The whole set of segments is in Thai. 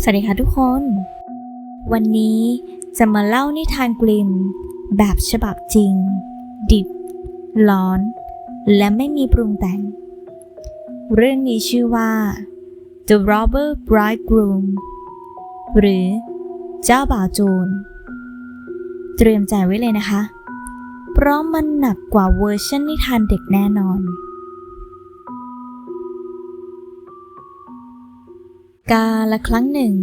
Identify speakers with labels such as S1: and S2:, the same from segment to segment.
S1: สวัสดีค่ะทุกคน วันนี้จะมาเล่านิทานกลิม แบบฉบับจริง ดิบ ร้อน และไม่มีปรุงแต่ง เรื่องนี้ชื่อว่า The Robber Bridegroom หรือเจ้าบ่าวโจร เตรียมใจไว้เลยนะคะ เพราะมันหนักกว่าเวอร์ชันนิทานเด็กแน่นอน กาละครั้งหนึ่ง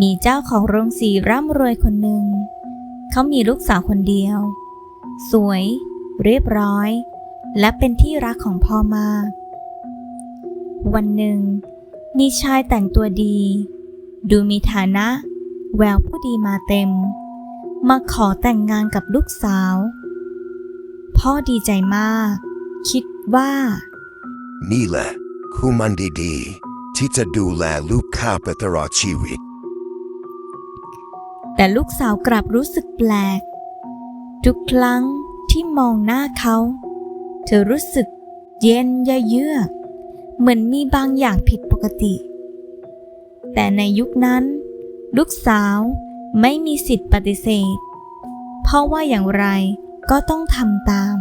S1: มีเจ้าของโรงสีร่ำรวยคนหนึ่ง เขามีลูกสาวคนเดียว สวย เรียบร้อย และเป็นที่รักของพ่อมาก วันหนึ่ง มีชายแต่งตัวดี ดูมีฐานะ แววผู้ดีมาเต็ม มาขอแต่งงานกับลูกสาว พ่อดีใจมาก คิดว่า
S2: นี่แหละคู่มันดีๆ ที่จะดูแลลูกข้าไปตลอดชีวิต
S1: แต่ลูกสาวกลับรู้สึกแปลก ทุกครั้งที่มองหน้าเขา เธอรู้สึกเย็นยะเยือก เหมือนมีบางอย่างผิดปกติ แต่ในยุคนั้น ลูกสาวไม่มีสิทธิ์ปฏิเสธ เพราะว่าอย่างไรก็ต้องทำตาม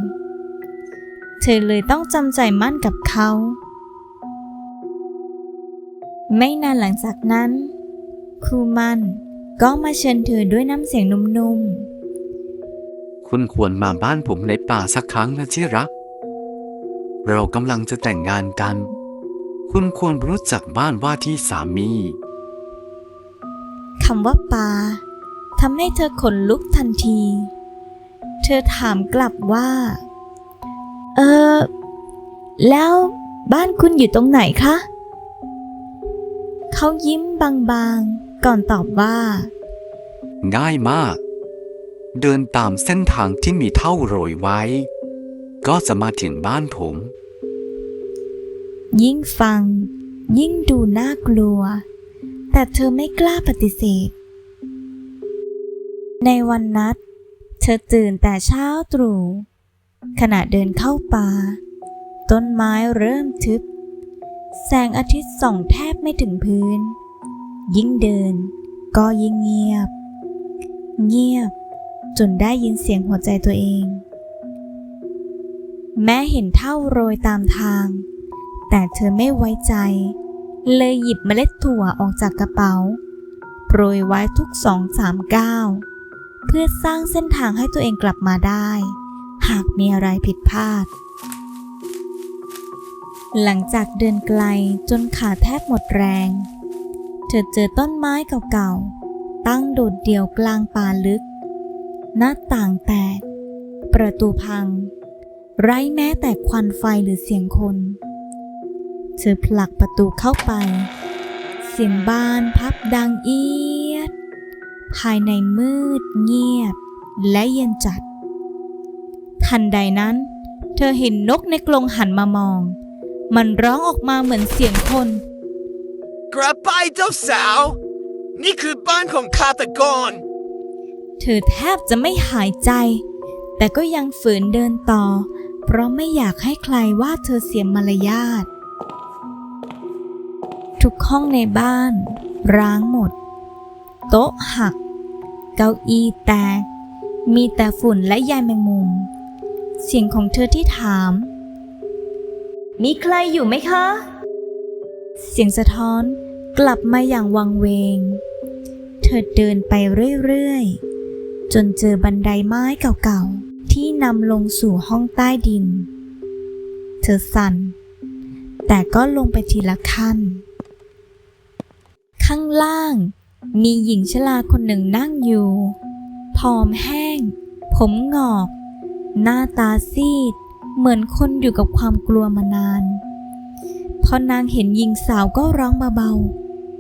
S1: เธอเลยต้องจำใจมั่นกับเขา ไม่นานหลังจากนั้น ครูมันก็มาเชิญเธอด้วยน้ำเสียงนุ่ม
S3: คุณควรมาบ้านผมในป่าสักครั้งนะที่รัก เรากำลังจะแต่งงานกัน คุณควรรู้จักบ้านว่าที่สามี
S1: ๆคำว่าปาทำให้เธอขนลุกทันที เธอถามกลับว่า เออ แล้วบ้านคุณอยู่ตรงไหนคะ เขายิ้มบางๆ ก่อนตอบว่า
S3: ง่ายมาก เดินตามเส้นทางที่มีเท่าโรยไว้ ก็จะมาถึงบ้านผม
S1: ยิ่งฟัง ยิ่งดูน่ากลัว แต่เธอไม่กล้าปฏิเสธ ในวันนัด เธอตื่นแต่เช้าตรู่ขณะเดินเข้าป่า ต้นไม้เริ่มทึบ แสงอาทิตย์ส่องแทบไม่ถึงพื้น ยิ่งเดิน ก็ยิ่งเงียบ เงียบ จนได้ยินเสียงหัวใจตัวเอง แม้เห็นเท่าโรยตามทาง แต่เธอไม่ไว้ใจ เลยหยิบเมล็ดถั่วออกจากกระเป๋าโปรยไว้ทุกสองสามก้าวเพื่อสร้างเส้นทางให้ตัวเองกลับมาได้ หากมีอะไรผิดพลาด หลังจากเดินไกลจนขาแทบหมดแรง เธอเจอต้นไม้เก่าๆ ตั้งโดดเดี่ยวกลางป่าลึก หน้าต่างแตก ประตูพัง ไร้แม้แต่ควันไฟหรือเสียงคน เธอผลักประตูเข้าไป เสียงบานพับดังเอียด ภายในมืดเงียบ และเย็นจัด ทันใดนั้น เธอเห็นนกในกรงหันมามอง มันร้องออกมาเหมือนเสียงคน
S4: กระไปเจ้าสาว นี่คือบ้านของฆาตกร
S1: เธอแทบจะไม่หายใจ แต่ก็ยังฝืนเดินต่อ เพราะไม่อยากให้ใครว่าเธอเสียมารยาท ทุกห้องในบ้าน ร้างหมด โต๊ะหัก เก้าอี้แตก มีแต่ฝุ่นและใยแมงมุม เสียงของเธอที่ถาม มีใครอยู่ไหมคะ เสียงสะท้อนกลับมาอย่างวังเวง เธอเดินไปเรื่อยๆ จนเจอบันไดไม้เก่าๆ ที่นำลงสู่ห้องใต้ดิน เธอสั่น แต่ก็ลงไปทีละขั้น ข้างล่างมีหญิงชราคนหนึ่งนั่งอยู่ ผอมแห้ง ผมงอก หน้าตาซีด เหมือนคนอยู่กับความกลัวมานาน พอนางเห็นหญิงสาวก็ร้องเบา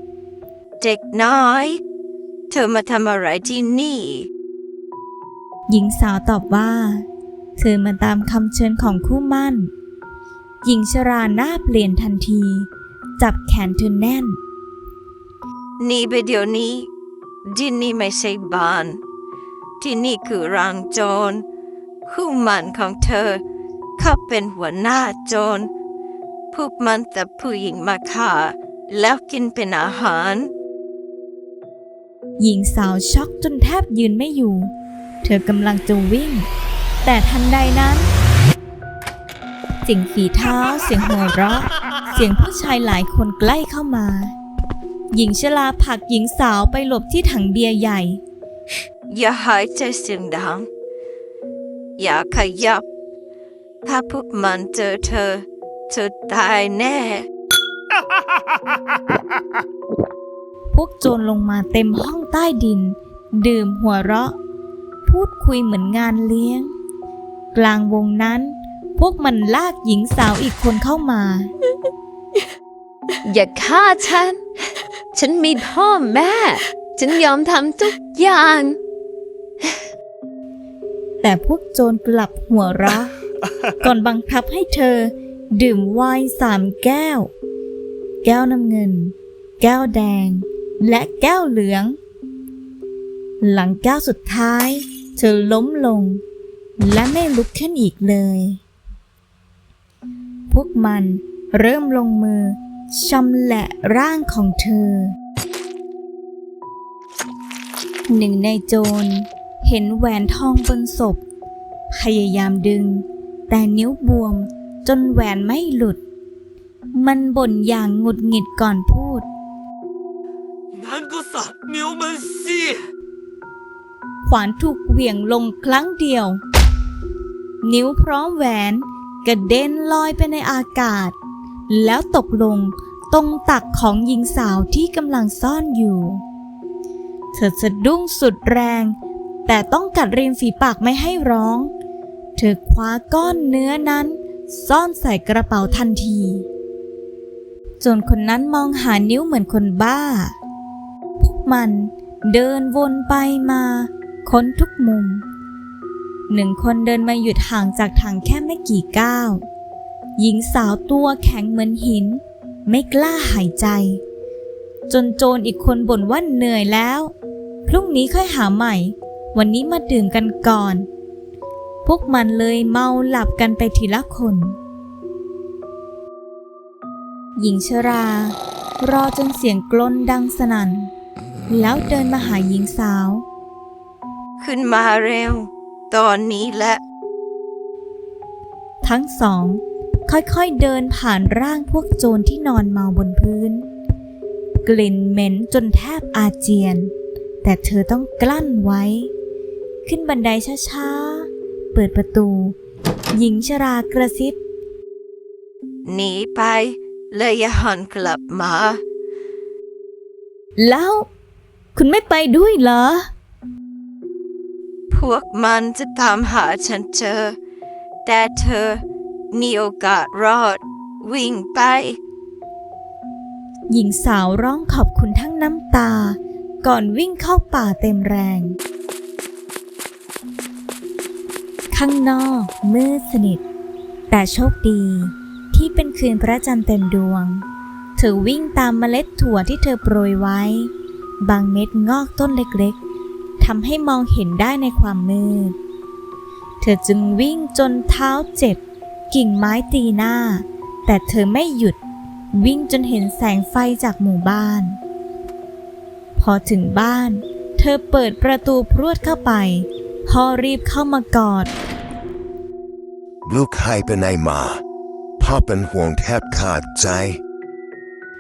S1: ๆ
S5: เด็กน้อย เธอมาทำอะไรที่นี่
S1: หญิงสาวตอบว่า เธอมาตามคำเชิญของคู่หมั่น หญิงชราหน้าเปลี่ยนทันที จับแขนเธอแน่น
S5: นี่ไปเดี๋ยวนี้ที่นี่ไม่ใช่บ้าน ที่นี่คือรางโจรคู่หมันของเธอ เขาเป็นหัวหน้าโจรพวกมันแต่ผู้หญิงมาฆ่าแล้วกินเป็นอาหาร
S1: หญิงสาวช็อกจนแทบยืนไม่อยู่ เธอกำลังจะวิ่ง แต่ทันใดนั้น เสียงฝีเท้า เสียงหัวเราะ เสียงผู้ชายหลายคนใกล้เข้ามา หญิงชราผลักหญิงสาวไปหลบที่ถังเบียร์ใหญ่
S5: อย่าหายใจเสียงดัง อย่าขยับ ถ้าพวกมันเจอเธอ เธอตายแน่
S1: พวกโจรลงมาเต็มห้องใต้ดิน ดื่มหัวเราะ พูดคุยเหมือนงานเลี้ยง กลางวงนั้น พวกมันลากหญิงสาวอีกคนเข้ามา
S6: อย่าฆ่าฉัน ฉันมีพ่อแม่ ฉันยอมทำทุกอย่าง
S1: แต่พวกโจรกลับหัวเราะ ก่อนบังคับให้เธอ ดื่มไวน์สามแก้ว แก้วน้ำเงิน แก้วแดง และแก้วเหลือง หลังแก้วสุดท้าย เธอล้มลง และไม่ลุกขึ้นอีกเลย พวกมันเริ่มลงมือชำแหละร่างของเธอ หนึ่งในโจรเห็นแหวนทองบนศพ พยายามดึง แต่นิ้วบวมจนแหวนไม่หลุด มันบ่นอย่างหงุดหงิดก่อนพูด
S4: นั่นก็สักนิ้วมันสิ
S1: ขวานถูกเหวี่ยงลงครั้งเดียว นิ้วพร้อมแหวนกระเด็นลอยไปในอากาศ แล้วตกลงตรงตักของหญิงสาวที่กำลังซ่อนอยู่ เธอสะดุ้งสุดแรง แต่ต้องกัดริมฝีปากไม่ให้ร้อง เธอคว้าก้อนเนื้อนั้น ซ่อนใส่กระเป๋าทันทีจนคนนั้นมองหานิ้วเหมือนคนบ้า พวกมันเดินวนไปมา ค้นทุกมุม หนึ่งคนเดินมาหยุดห่างจากถังแค่ไม่กี่ก้าว หญิงสาวตัวแข็งเหมือนหิน ไม่กล้าหายใจ จนโจรอีกคนบ่นว่าเหนื่อยแล้ว พรุ่งนี้ค่อยหาใหม่ วันนี้มาดื่มกันก่อน พวกมันเลยเมาหลับกันไปทีละคน หญิงชรา รอจนเสียงกลนดังสนั่น แล้วเดินมาหาหญิงสาว
S5: ขึ้นมาเร็ว ตอนนี้แหละ
S1: ทั้งสอง ค่อยๆเดินผ่านร่างพวกโจรที่นอนเมาบนพื้น กลิ่นเหม็นจนแทบอาเจียน แต่เธอต้องกลั้นไว้ ขึ้นบันไดช้าๆ เปิดประตู หญิงชรากระซิบ
S5: หนีไป เลยอย่าหันกลับมา
S1: แล้ว คุณไม่ไปด้วยเหรอ
S5: พวกมันจะตามหาฉันเจอ แต่เธอมีโอกาสรอด วิ่งไป
S1: หญิงสาวร้องขอบคุณทั้งน้ำตา ก่อนวิ่งเข้าป่าเต็มแรง ข้างนอกมืดสนิท แต่โชคดีที่เป็นคืนพระจันทร์เต็มดวง เธอวิ่งตามเมล็ดถั่วที่เธอโปรยไว้ บางเม็ดงอกต้นเล็กๆทำให้มองเห็นได้ในความมืด เธอจึงวิ่งจนเท้าเจ็บ กิ่งไม้ตีหน้า แต่เธอไม่หยุดวิ่งจนเห็นแสงไฟจากหมู่บ้าน พอถึงบ้าน เธอเปิดประตูพรวดเข้าไป พ่อรีบเข้ามากอด
S2: ลูกหายไปไหนมา พ่อเป็นห่วงแทบขาดใจ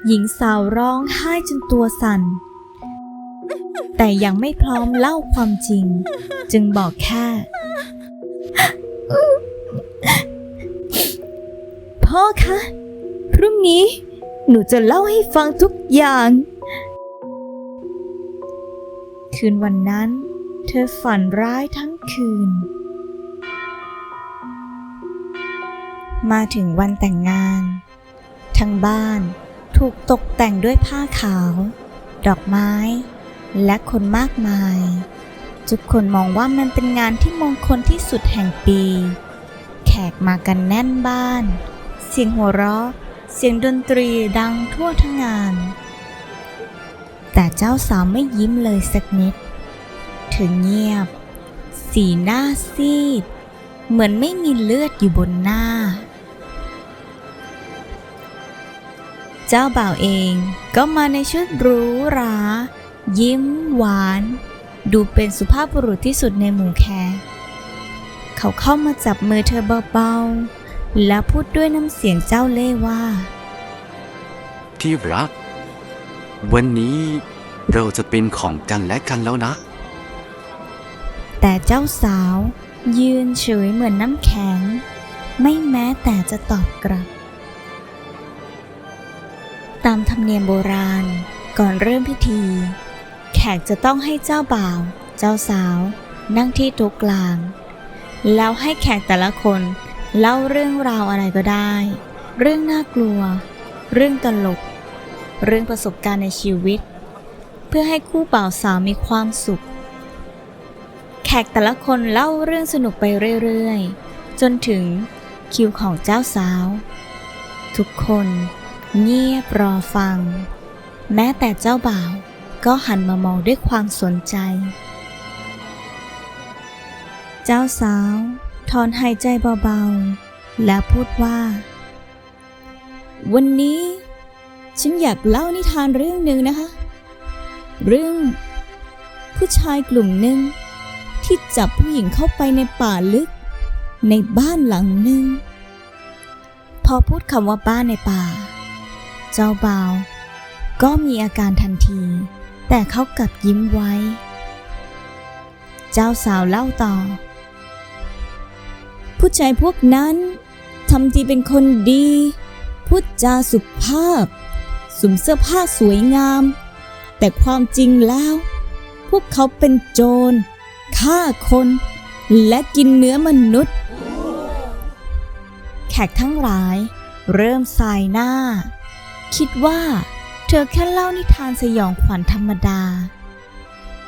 S1: หญิงสาวร้องไห้จนตัวสั่น แต่ยังไม่พร้อมเล่าความจริง จึงบอกแค่ พ่อคะพรุ่งนี้หนูจะเล่าให้ฟังทุกอย่าง คืนวันนั้น เธอฝันร้ายทั้งคืน มาถึงวันแต่งงาน ทั้งบ้านถูกตกแต่งด้วยผ้าขาว ดอกไม้ และคนมากมาย ทุกคนมองว่ามันเป็นงานที่มงคลที่สุดแห่งปี แขกมากันแน่นบ้าน เสียงหัวเราะ เสียงดนตรีดังทั่วทั้งงาน แต่เจ้าสาวไม่ยิ้มเลยสักนิด เธอเงียบ สีหน้าซีด เหมือนไม่มีเลือดอยู่บนหน้า เจ้าบ่าวเองก็มาในชุดหรูหรา ยิ้มหวาน ดูเป็นสุภาพบุรุษที่สุดในหมู่แขกเขาเข้ามาจับมือเธอเบาๆ และพูดด้วยน้ำเสียงเจ้าเล่ห์ว่า
S3: ที่รัก วันนี้เราจะเป็นของกันและกันแล้วนะ
S1: แต่เจ้าสาว ยืนเฉยเหมือนน้ำแข็ง ไม่แม้แต่จะตอบกลับ ตามธรรมเนียมโบราณก่อนเริ่มพิธี แขกจะต้องให้เจ้าบ่าว เจ้าสาว นั่งที่โต๊ะกลาง แล้วให้แขกแต่ละคนเล่าเรื่องราวอะไรก็ได้ เรื่องน่ากลัว เรื่องตลก เรื่องประสบการณ์ในชีวิต เพื่อให้คู่บ่าวสาวมีความสุขแข กแต่ละคนเล่าเรื่องสนุกไปเรื่อยๆ จนถึงคิวของเจ้าสาว ทุกคนเงียบรอฟัง แม้แต่เจ้าบ่าวก็หันมามองด้วยความสนใจ เจ้าสาวถอนหายใจเบาๆ แล้วพูดว่า วันนี้ ฉันอยากเล่านิทานเรื่องหนึ่งนะคะ เรื่องผู้ชายกลุ่มหนึ่ง ที่จับผู้หญิงเข้าไปในป่าลึก ในบ้านหลังหนึ่ง พอพูดคำว่าบ้านในป่า เจ้าบ่าวก็มีอาการทันที แต่เขากลับยิ้มไว้ เจ้าสาวเล่าต่อ ผู้ชายพวกนั้นทำทีเป็นคนดี พูดจาสุภาพสวมเสื้อผ้าสวยงาม แต่ความจริงแล้ว พวกเขาเป็นโจร ฆ่าคน และกินเนื้อมนุษย์ แขกทั้งหลาย เริ่มสายหน้า คิดว่า เธอแค่เล่านิทานสยองขวัญธรรมดา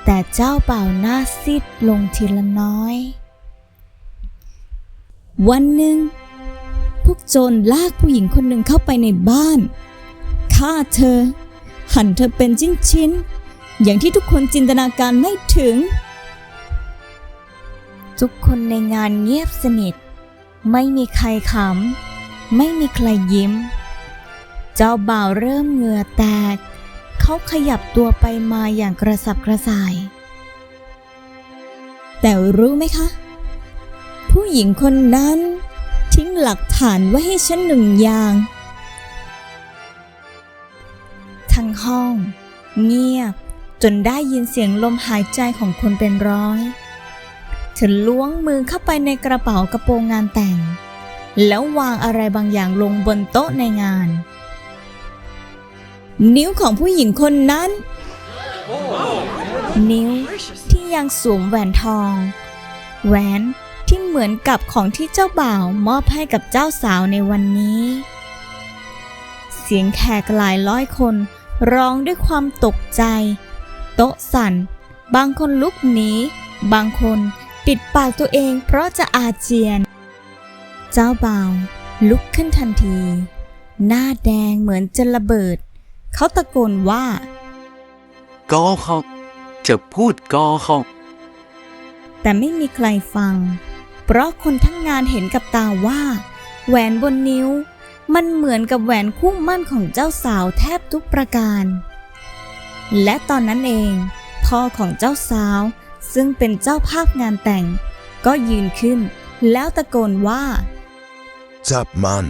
S1: แต่เจ้าเป่าหน้าซีดลงทีละน้อย วันหนึ่ง พวกโจรลากผู้หญิงคนหนึ่งเข้าไปในบ้านฆ่าเธอ หั่นเธอเป็นชิ้นๆอย่างที่ทุกคนจินตนาการไม่ถึง ทุกคนในงานเงียบสนิท ไม่มีใครขำ ไม่มีใครยิ้ม เจ้าบ่าวเริ่มเหงื่อแตก เขาขยับตัวไปมาอย่างกระสับกระส่าย แต่รู้ไหมคะ ผู้หญิงคนนั้นทิ้งหลักฐานไว้ให้ฉันหนึ่งอย่าง ทั้งห้อง เงียบจนได้ยินเสียงลมหายใจของคนเป็นร้อย เธอล้วงมือเข้าไปในกระเป๋ากระโปรงงานแต่ง แล้ววางอะไรบางอย่างลงบนโต๊ะในงาน นิ้วของผู้หญิงคนนั้น นิ้วที่ยังสวมแหวนทอง แหวนที่เหมือนกับของที่เจ้าบ่าวมอบให้กับเจ้าสาวในวันนี้ เสียงแขกหลายร้อยคนร้องด้วยความตกใจ โต๊ะสั่น บางคนลุกหนี บางคน ปิดปากตัวเองเพราะจะอาเจียน เจ้าบ่าวลุกขึ้นทันที หน้าแดงเหมือนจะระเบิด เขาตะโกนว่า
S3: ก็เขาจะพูดก็เขา
S1: แต่ไม่มีใครฟัง เพราะคนทั้งงานเห็นกับตาว่า แหวนบนนิ้ว มันเหมือนกับแหวนคู่หมั่นของเจ้าสาวแทบทุกประการ และตอนนั้นเอง พ่อของเจ้าสาว ซึ่งเป็นเจ้าภาพงานแต่ง ก็ยืนขึ้น แล้วตะโกนว่า
S2: จับมัน